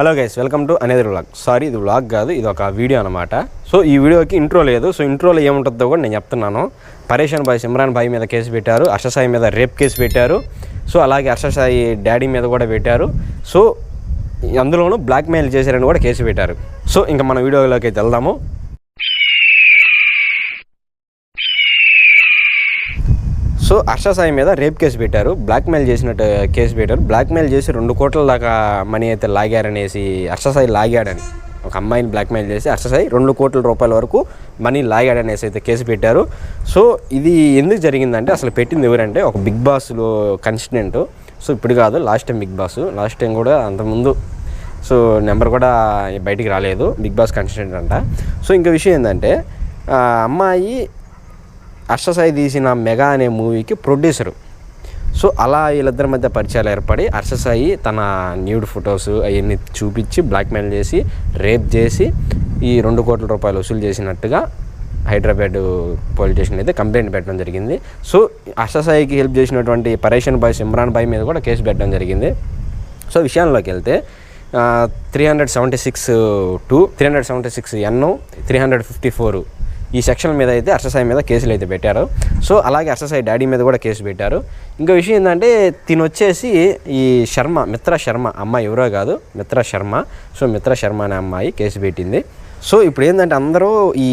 Hello guys welcome to అనేది vlog. Sorry ఇది vlog కాదు ఇది ఒక వీడియో అనమాట సో ఈ వీడియోకి ఇంట్రో లేదు. సో ఇంట్రోలో ఏముంటుందో కూడా నేను చెప్తున్నాను. పరేషన్ భాయ్ సిమ్రాన్ భాయ్ మీద కేసు పెట్టారు. అర్షసాయి మీద రేప్ కేసు పెట్టారు. సో అలాగే అర్షసాయి డాడీ మీద కూడా పెట్టారు. సో అందులోనూ బ్లాక్మెయిల్ చేశారని కూడా కేసు పెట్టారు. సో ఇంకా మన వీడియోలోకి అయితే వెళ్దాము. సో హర్ష సాయి మీద రేప్ కేసు పెట్టారు బ్లాక్మెయిల్ చేసినట్టు కేసు పెట్టారు. బ్లాక్మెయిల్ చేసి రెండు కోట్ల దాకా మనీ అయితే లాగారనేసి హర్ష సాయి లాగాడని ఒక అమ్మాయిని బ్లాక్మెయిల్ చేసి హర్ష సాయి రెండు కోట్ల రూపాయల వరకు మనీ లాగాడనేసి అయితే కేసు పెట్టారు. సో ఇది ఎందుకు జరిగిందంటే అసలు పెట్టింది ఎవరంటే ఒక బిగ్ బాస్లో కన్స్టెంట్ సో ఇప్పుడు కాదు last time Bigg Boss last time కూడా అంతకుముందు. సో నెంబర్ కూడా బయటికి రాలేదు బిగ్ బాస్ కన్స్టెంట్ అంట సో ఇంకా విషయం ఏంటంటే అమ్మాయి అర్షసాయి తీసిన మెగా అనే మూవీకి ప్రొడ్యూసరు. సో అలా వీళ్ళిద్దరి మధ్య పరిచయాలు ఏర్పడి అర్షసాయి తన న్యూడ్ ఫొటోస్ అవన్నీ చూపించి బ్లాక్మెయిల్ చేసి రేప్ చేసి ఈ రెండు కోట్ల రూపాయలు వసూలు చేసినట్టుగా హైదరాబాద్ పోలీస్ స్టేషన్ అయితే కంప్లైంట్ పెట్టడం జరిగింది. సో అర్షసాయికి హెల్ప్ చేసినటువంటి పరేషన్ బాయ్ సిమ్రాన్ బాయ్ మీద కూడా కేసు పెట్టడం జరిగింది. సో విషయంలోకి వెళ్తే three hundred seventy six two three hundred seventy six N three hundred fifty four ఈ సెక్షన్ మీద అయితే హర్షసాయి మీద కేసులు అయితే పెట్టారు. సో అలాగే హర్షసాయి డాడీ మీద కూడా కేసు పెట్టారు. ఇంకో విషయం ఏంటంటే తిను వచ్చేసి ఈ శర్మ మిత్ర శర్మ అమ్మాయి ఎవరో కాదు మిత్ర శర్మ. సో మిత్ర శర్మ అనే అమ్మాయి కేసు పెట్టింది. సో ఇప్పుడు ఏంటంటే అందరూ ఈ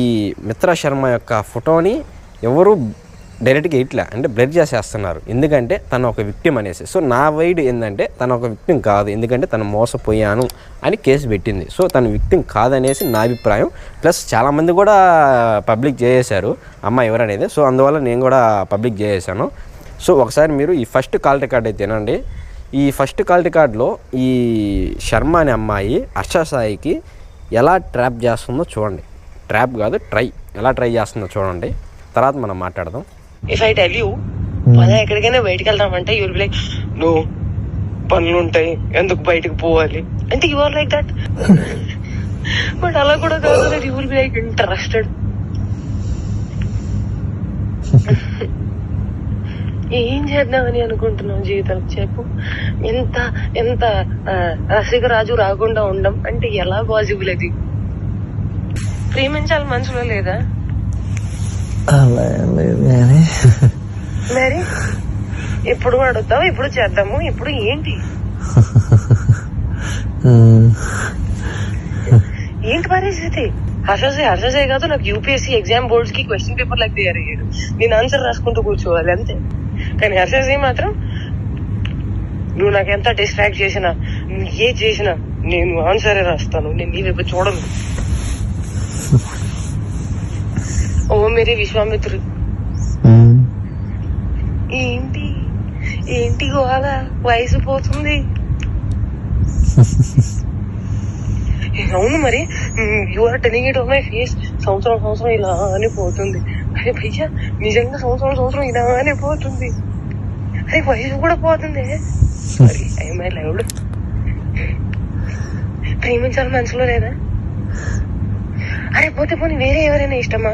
మిత్ర శర్మ యొక్క ఫోటోని ఎవరు డైరెక్ట్గా ఇట్లా అంటే బ్లడ్ చేసేస్తున్నారు. ఎందుకంటే తను ఒక విక్టిమ్ అనేసి. సో నా వైడ్ ఏంటంటే తను ఒక విక్టిమ్ కాదు. ఎందుకంటే తను మోసపోయాను అని కేసు పెట్టింది. సో తను విక్టిమ్ కాదనేసి నా అభిప్రాయం. ప్లస్ చాలామంది కూడా పబ్లిక్ చేసేశారు అమ్మ ఎవరనేది. సో అందువల్ల నేను కూడా పబ్లిక్ చేసేసాను సో ఒకసారి మీరు ఈ ఫస్ట్ కాల్ రికార్డ్ అయితే తినండి ఈ ఫస్ట్ కాల్ రికార్డులో ఈ శర్మ అనే అమ్మాయి అర్షసాయికి ఎలా ట్రాప్ చేస్తుందో చూడండి. ట్రాప్ కాదు ట్రై. ఎలా ట్రై చేస్తుందో చూడండి. తర్వాత మనం మాట్లాడదాం. ఇఫ్ ఐ టెల్ యూ పద ఎక్కడికైనా బయటికి వెళ్దామంటే యూల్ బి లైక్ నో పనులు ఉంటాయి ఎందుకు బయటకు పోవాలి? అంటే you are like that but అలా కూడా కాదు you will be like interested ఏం చేద్దామని అనుకుంటున్నావు జీవితం? చెప్పు. ఎంత ఎంత ఆ, రసికరాజు రాకుండా ఉండం అంటే ఎలా పాసిబుల్ అది? ప్రేమించాలి మనసులో లేదా? అలా ఏం లేదు కానీ మరి? ఎప్పుడు అడుగుతావు ఇప్పుడు చేద్దాము? ఇప్పుడు ఏంటి? ఏంటి పరిస్థితి? హర్షసే హర్షసే కాదు నాకు యూపీఎస్సీ ఎగ్జామ్ బోర్డ్స్కి క్వశ్చన్ పేపర్ లాగా తయారయ్యాడు. నేను ఆన్సర్ రాసుకుంటూ కూర్చోవాలి అంతే. కానీ హర్షసే మాత్రం నువ్వు నాకు ఎంత డిస్ట్రాక్ట్ చేసినా నువ్వు ఏ చేసినా నేను ఆన్సరే రాస్తాను నేను నీ వైపు చూడను. ఓ మేరే విశ్వామిత్రుడు ఏంటి ఏంటి గోళ వయసు పోతుంది అవును మరి. You are telling it on my face సంవత్సరం సంవత్సరం ఇలా అని పోతుంది. అరే భయ్యా నిజంగా సంవత్సరం సంవత్సరం ఇలా అని పోతుంది. అరే వయసు కూడా పోతుంది. సారీ ఐ మై లైవ్డ్ ప్రేమించాలి మనసులో లేదా? అరే పోతే పోనీ వేరే ఎవరైనా ఇష్టమా?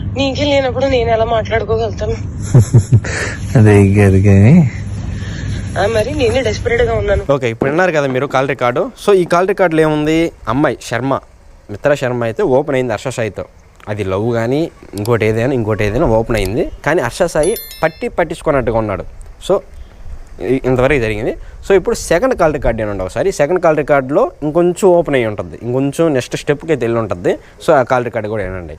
నీకే లేనప్పుడు నేను ఎలా మాట్లాడుకోగలుగుతాను? అదే కానీ. ఆ, మరి నేనే డెస్పరేట్గా ఉన్నాను. ఓకే ఇప్పుడు విన్నారు కదా మీరు కాల్ రికార్డు. సో ఈ కాల్ రికార్డులో ఏముంది? అమ్మాయి శర్మ మిత్ర శర్మ అయితే ఓపెన్ అయింది హర్ష సాయితో. అది లవ్ కానీ ఇంకోటి ఏదైనా ఇంకోటి ఏదైనా ఓపెన్ అయింది. కానీ హర్ష సాయి పట్టి పట్టించుకున్నట్టుగా ఉన్నాడు. సో ఇంతవరకు జరిగింది. సో ఇప్పుడు సెకండ్ కాల్ రికార్డ్ ఏనండి ఒకసారి సెకండ్ కాల్ రికార్డులో ఇంకొంచెం ఓపెన్ అయ్యి ఉంటుంది. ఇంకొంచెం నెక్స్ట్ స్టెప్కి అయితే వెళ్ళి ఉంటుంది. సో ఆ కాల్ రికార్డు కూడా ఏనండి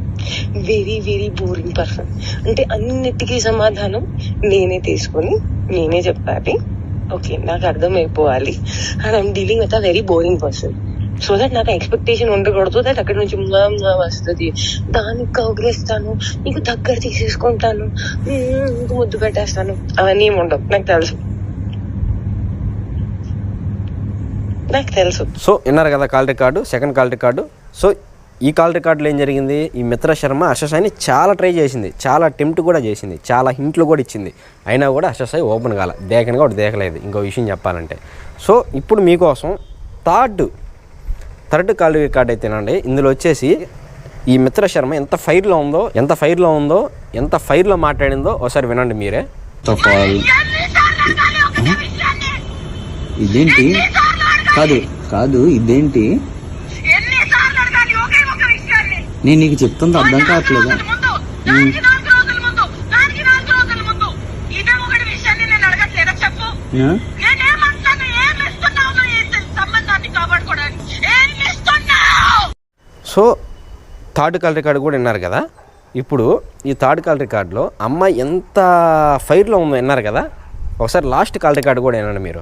very very boring person అంటే అన్నిటికీ సమాధానం నేనే తీసుకొని నేనే చెప్పాలి. ఓకే నాకు అర్థమైపోవాలి. And I'm dealing with a very boring person so that నాకు ఎక్స్పెక్టేషన్ ఉండకూడదు. దట్ అక్కడ నుంచి వస్తుంది. దానికి కౌగిలిస్తాను. నీకు దగ్గర తీసేసుకుంటాను. మ్మ్, ముద్దు పెట్టేస్తాను. అవన్నీ ఏమి ఉండవు. నాకు తెలుసు. నాకు తెలుసు. సో విన్నారు కదా call record? Second call record? So ఈ కాల్ రికార్డులో ఏం జరిగింది? ఈ మిత్ర శర్మ అర్షసాయిని చాలా ట్రై చేసింది. చాలా అటెంప్ట్ కూడా చేసింది. చాలా హింట్లు కూడా ఇచ్చింది. అయినా కూడా అర్షసాయి ఓపెన్ కాల. దేకనగా ఒకటి దేకలేదు. ఇంకో విషయం చెప్పాలంటే. సో ఇప్పుడు మీకోసం థర్డ్ థర్డ్ కాల్ రికార్డ్ అయితేనండి ఇందులో వచ్చేసి ఈ మిత్ర శర్మ ఎంత ఫైర్లో ఉందో ఎంత ఫైర్లో ఉందో ఎంత ఫైర్లో మాట్లాడిందో ఒకసారి వినండి మీరే. ఇదేంటి? కాదు కాదు ఇదేంటి ఎన్నిసార్లు అడగాలి ఒకే ఒక విషయాన్ని నేను నీకు చెప్తుంది అర్థం కావట్లేదా? సో థర్డ్ కాల్ రికార్డు కూడా విన్నారు కదా? ఇప్పుడు ఈ థర్డ్ కాల్ రికార్డులో అమ్మాయి ఎంత ఫైర్లో ఉందో విన్నారు కదా? ఒకసారి లాస్ట్ కాల్ రికార్డు కూడా వినండి మీరు.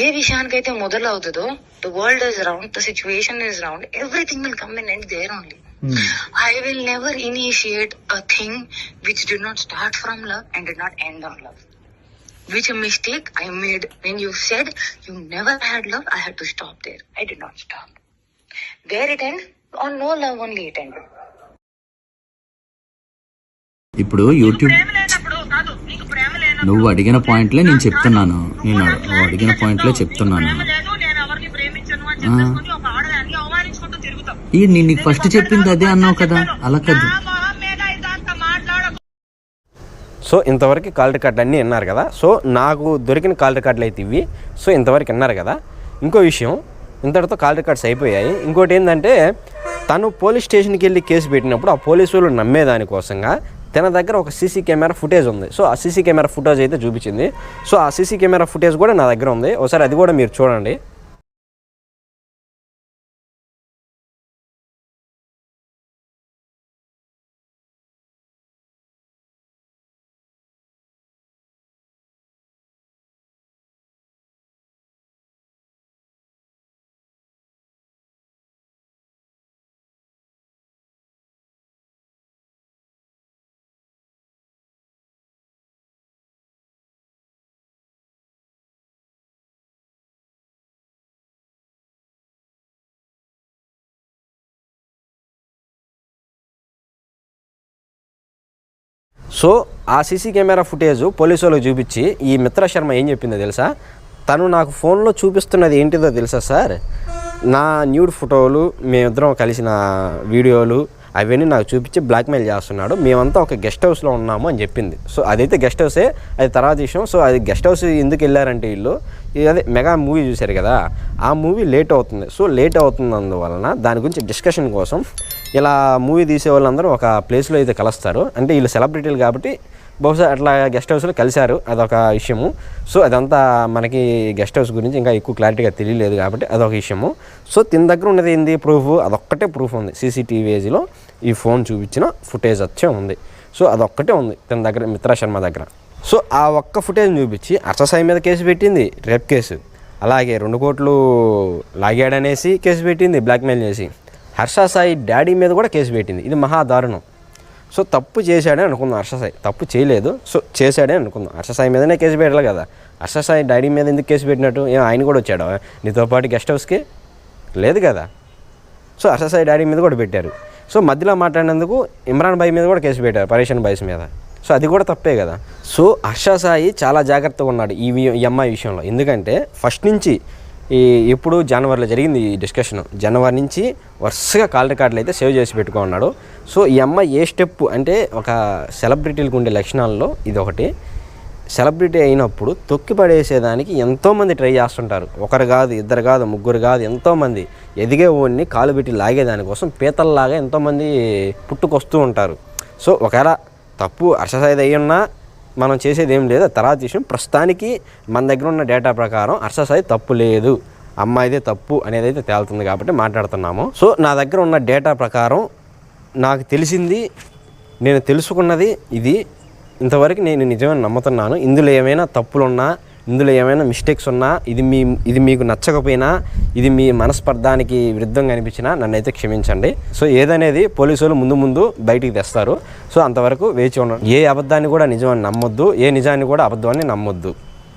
ఏ విషయానికైతే మొదలవుతుందో the world is round the situation is round everything will come in and there only hmm, I will never initiate a thing which did not start from love and did not end on love. Which a mistake I made when you said you never had love, I had to stop there. I did not stop. There it ended, on no love only it ended. ఇప్పుడు YouTube ప్రేమ లేనప్పుడు కాదు నీకు ప్రేమ లేనప్పుడు నువ్వు అడిగిన పాయింట్లే నేను చెప్తున్నాను. నేను నువ్వు అడిగిన పాయింట్లే చెప్తున్నాను. ఈ నేను నీకు ఫస్ట్ చెప్పింది అదే అన్నావు కదా. అలా కదా. సో ఇంతవరకు కాల్ రికార్డులు అన్నీ విన్నారు కదా. సో నాకు దొరికిన కాల్ రికార్డులు అయితే ఇవి. సో ఇంతవరకు విన్నారు కదా. ఇంకో విషయం ఇంతటితో కాల్ రికార్డ్స్ అయిపోయాయి. ఇంకోటి ఏంటంటే తను పోలీస్ స్టేషన్కి వెళ్ళి కేసు పెట్టినప్పుడు ఆ పోలీసు వాళ్ళు నమ్మేదానికోసంగా తన దగ్గర ఒక సీసీ కెమెరా ఫుటేజ్ ఉంది. సో ఆ సీసీ కెమెరా ఫుటేజ్ అయితే చూపించింది. సో ఆ సీసీ కెమెరా ఫుటేజ్ కూడా నా దగ్గర ఉంది. ఒకసారి అది కూడా మీరు చూడండి. సో ఆ సీసీ కెమెరా ఫుటేజ్ పోలీసు వాళ్ళకి చూపించి ఈ మిత్ర శర్మ ఏం చెప్పిందో తెలుసా? తను నాకు ఫోన్లో చూపిస్తున్నది ఏంటిదో తెలుసా సార్? నా న్యూడ్ ఫోటోలు మేమిద్దరం కలిసిన వీడియోలు అవన్నీ నాకు చూపించి బ్లాక్మెయిల్ చేస్తున్నాడు. మేమంతా ఒక గెస్ట్ హౌస్లో ఉన్నాము అని చెప్పింది. సో అదైతే గెస్ట్ హౌసే అది తర్వాత విషయం. సో అది గెస్ట్ హౌస్ ఎందుకు వెళ్ళారంటే వీళ్ళు అదే మెగా మూవీ చూశారు కదా ఆ మూవీ లేట్ అవుతుంది. సో లేట్ అవుతుంది అందువలన దాని గురించి డిస్కషన్ కోసం ఇలా మూవీ తీసే వాళ్ళందరూ ఒక ప్లేస్లో అయితే కలుస్తారు. అంటే వీళ్ళు సెలబ్రిటీలు కాబట్టి బహుశా అట్లా గెస్ట్ హౌస్లో కలిశారు. అదొక విషయము. సో అదంతా మనకి గెస్ట్ హౌస్ గురించి ఇంకా ఎక్కువ క్లారిటీగా తెలియలేదు కాబట్టి అదొక విషయము. సో తిన దగ్గర ఉన్నది ఏంది? ప్రూఫ్ అదొక్కటే ప్రూఫ్ ఉంది. సీసీటీవీలో ఈ ఫోన్ చూపించిన ఫుటేజ్ వచ్చే ఉంది. సో అదొక్కటే ఉంది తన దగ్గర మిత్రా శర్మ దగ్గర. సో ఆ ఒక్క ఫుటేజ్ చూపించి అర్చసాయి మీద కేసు పెట్టింది రేప్ కేసు. అలాగే రెండు కోట్లు లాగాడనేసి కేసు పెట్టింది బ్లాక్మెయిల్ చేసి. హర్ష సాయి డాడీ మీద కూడా కేసు పెట్టింది. ఇది మహా దారుణం. సో తప్పు చేశాడే అనుకుందాం హర్షసాయి తప్పు చేయలేదు. సో చేశాడే అనుకుందాం. హర్షసాయి మీదనే కేసు పెట్టాలి కదా. హర్షసాయి డాడీ మీద ఎందుకు కేసు పెట్టినట్టు? ఏం ఆయన కూడా వచ్చాడు? నీతో పాటు గెస్ట్ హౌస్కి? లేదు కదా. సో హర్షసాయి డాడీ మీద కూడా పెట్టారు. సో మధ్యలో మాట్లాడినందుకు ఇమ్రాన్ భాయ్ మీద కూడా కేసు పెట్టారు పరేషన్ భాయ్స్ మీద. సో అది కూడా తప్పే కదా. సో హర్షసాయి చాలా జాగ్రత్తగా ఉన్నాడు ఈ వి- ఈ అమ్మాయి విషయంలో. ఎందుకంటే ఫస్ట్ నుంచి ఈ ఇప్పుడు జనవరిలో జరిగింది ఈ డిస్కషన్. జనవరి నుంచి వరుసగా కాల్ రికార్డులు అయితే సేవ్ చేసి పెట్టుకున్నాడు. సో ఈ అమ్మాయి ఏ స్టెప్ అంటే ఒక సెలబ్రిటీలకు ఉండే లక్షణాల్లో ఇది ఒకటి. సెలబ్రిటీ అయినప్పుడు తొక్కి పడేసేదానికి ఎంతోమంది ట్రై చేస్తుంటారు. ఒకరు కాదు ఇద్దరు కాదు ముగ్గురు కాదు ఎంతోమంది ఎదిగే ఓడిని కాలు పెట్టి లాగేదానికోసం పీతల్లాగా ఎంతోమంది పుట్టుకొస్తూ ఉంటారు. సో ఒకవేళ తప్పు అర్షసైజ్ అయి మనం చేసేది ఏం లేదు తర్వాత విషయం. ప్రస్తుతానికి మన దగ్గర ఉన్న డేటా ప్రకారం హర్షసాయి తప్పు లేదు. అమ్మాయిదే తప్పు అనేది అయితే తేలుతుంది కాబట్టి మాట్లాడుతున్నాము. సో నా దగ్గర ఉన్న డేటా ప్రకారం నాకు తెలిసింది నేను తెలుసుకున్నది ఇది. ఇంతవరకు నేను నిజమని నమ్ముతున్నాను. ఇందులో ఏమైనా తప్పులున్నా ఇందులో ఏమైనా మిస్టేక్స్ ఉన్నా ఇది మీ ఇది మీకు నచ్చకపోయినా ఇది మీ మనస్పర్ధానికి విరుద్ధంగా అనిపించినా నన్ను అయితే క్షమించండి. సో ఏదనేది పోలీసులు ముందు ముందు బయటికి తెస్తారు. సో అంతవరకు వేచి ఉండండి ఏ అబద్ధాన్ని కూడా నిజమని నమ్మొద్దు ఏ నిజాన్ని కూడా అబద్ధం అని నమ్మొద్దు.